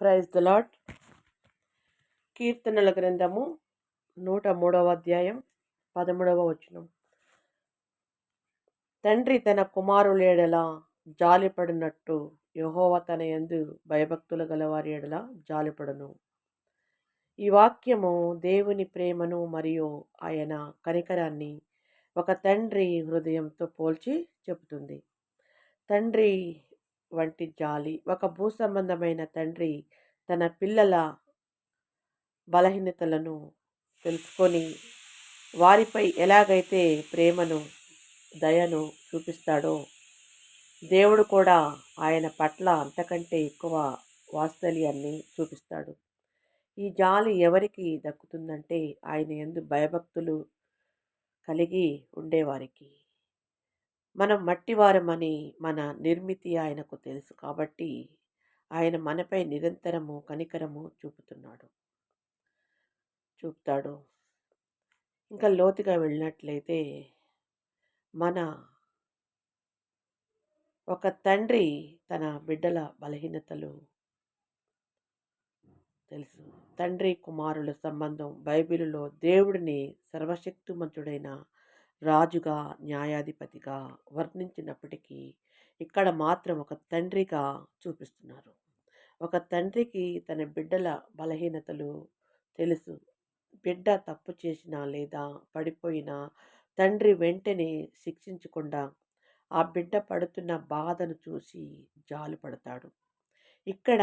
Praise the lot కీర్తనల గ్రంథము నూట మూడవ అధ్యాయం పదమూడవ వచనం. తండ్రి తన కుమారులేడల జాలిపడినట్టు యహోవ తన ఎందు భయభక్తులు గలవారి ఎడల జాలిపడును. ఈ వాక్యము దేవుని ప్రేమను మరియు ఆయన కనికరాన్ని ఒక తండ్రి హృదయంతో పోల్చి చెబుతుంది. తండ్రి వంటి జాలి. ఒక భూ సంబంధమైన తండ్రి తన పిల్లల బలహీనతలను తెలుసుకొని వారిపై ఎలాగైతే ప్రేమను దయను చూపిస్తాడో దేవుడు కూడా ఆయన పట్ల అంతకంటే ఎక్కువ వాత్సల్యాన్ని చూపిస్తాడు. ఈ జాలి ఎవరికి దక్కుతుందంటే ఆయన ఎందు భయభక్తులు కలిగి ఉండేవారికి. మనం మట్టివారమని మన నిర్మితి ఆయనకు తెలుసు కాబట్టి ఆయన మనపై నిరంతరము కనికరము చూపుతున్నాడు. చూపుతాడు. ఇంకా లోతుగా వెళ్ళినట్లయితే మన ఒక తండ్రి తన బిడ్డల బలహీనతలు తెలుసు. తండ్రి కుమారుల సంబంధం బైబిలులో దేవుడిని సర్వశక్తిమంతుడైన రాజుగా న్యాయాధిపతిగా వర్ణించినప్పటికీ ఇక్కడ మాత్రం ఒక తండ్రిగా చూపిస్తున్నారు. ఒక తండ్రికి తన బిడ్డల బలహీనతలు తెలుసు. బిడ్డ తప్పు చేసినా లేదా పడిపోయినా తండ్రి వెంటనే శిక్షించకుండా ఆ బిడ్డ పడుతున్న బాధను చూసి జాలి పడతాడు. ఇక్కడ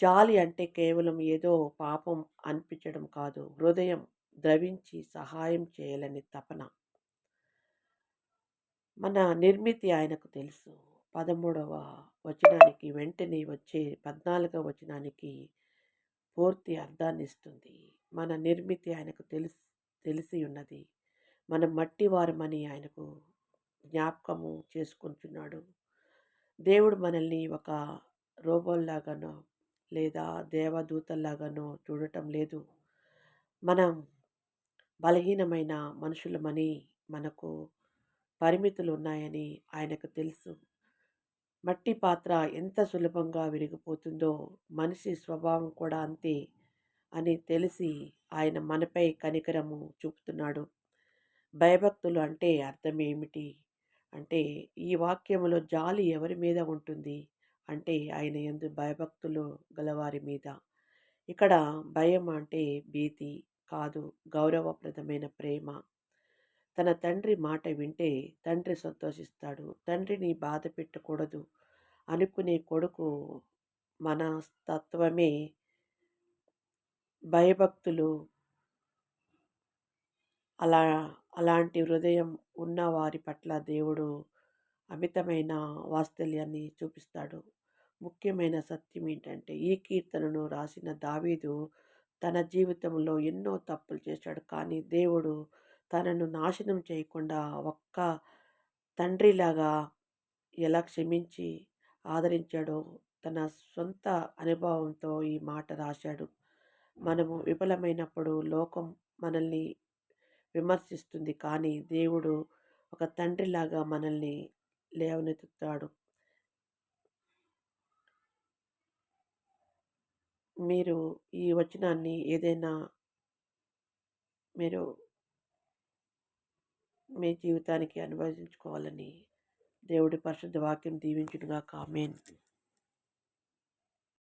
జాలి అంటే కేవలం ఏదో పాపం అనిపించడం కాదు హృదయం ద్రవించి సహాయం చేయాలని తపన. మన నిర్మితి ఆయనకు తెలుసు. పదమూడవ వచనానికి వెంటనే వచ్చే పద్నాలుగవ వచనానికి పూర్తి అర్థాన్ని ఇస్తుంది. మన నిర్మితి ఆయనకు తెలుసు తెలిసి ఉన్నది. మన మట్టి వారమని ఆయనకు జ్ఞాపకము చేసుకుంటున్నాడు. దేవుడు మనల్ని ఒక రోబోల్లాగానో లేదా దేవదూతల్లాగానో చూడటం లేదు. మనం బలహీనమైన మనుషులమని మనకు పరిమితులు ఉన్నాయని ఆయనకు తెలుసు. మట్టి పాత్ర ఎంత సులభంగా విరిగిపోతుందో మనిషి స్వభావం కూడా అంతే అని తెలిసి ఆయన మనపై కనికరము చూపుతున్నాడు. భయభక్తులు అంటే అర్థం ఏమిటి అంటే ఈ వాక్యములో జాలి ఎవరి మీద ఉంటుంది? అంటే ఆయన ఎందు భయభక్తులు గలవారి మీద. ఇక్కడ భయం అంటే భీతి కాదు. గౌరవప్రదమైన ప్రేమ. తన తండ్రి మాట వింటే తండ్రి సంతోషిస్తాడు. తండ్రిని బాధ పెట్టకూడదు. అనుకునే కొడుకు మనస్తత్వమే. భయభక్తులు అలా అలాంటి హృదయం ఉన్న వారి పట్ల దేవుడు అమితమైన వాత్సల్యాన్ని చూపిస్తాడు. ముఖ్యమైన సత్యం ఏంటంటే ఈ కీర్తనను రాసిన దావీదు తన జీవితంలో ఎన్నో తప్పులు చేశాడు. కానీ దేవుడు తనను నాశనం చేయకుండా ఒక్క తండ్రిలాగా ఎలా క్షమించి ఆదరించాడో తన సొంత అనుభవంతో ఈ మాట రాశాడు. మనము విఫలమైనప్పుడు లోకం మనల్ని విమర్శిస్తుంది. కానీ దేవుడు ఒక తండ్రిలాగా మనల్ని లేవనెత్తుతాడు. మీరు ఈ వచనాన్ని ఏదైనా మీరు మీ జీవితానికి అనుభవించుకోవాలని దేవుడి పరిశుద్ధ వాక్యం దీవించుడుగా కామెంట్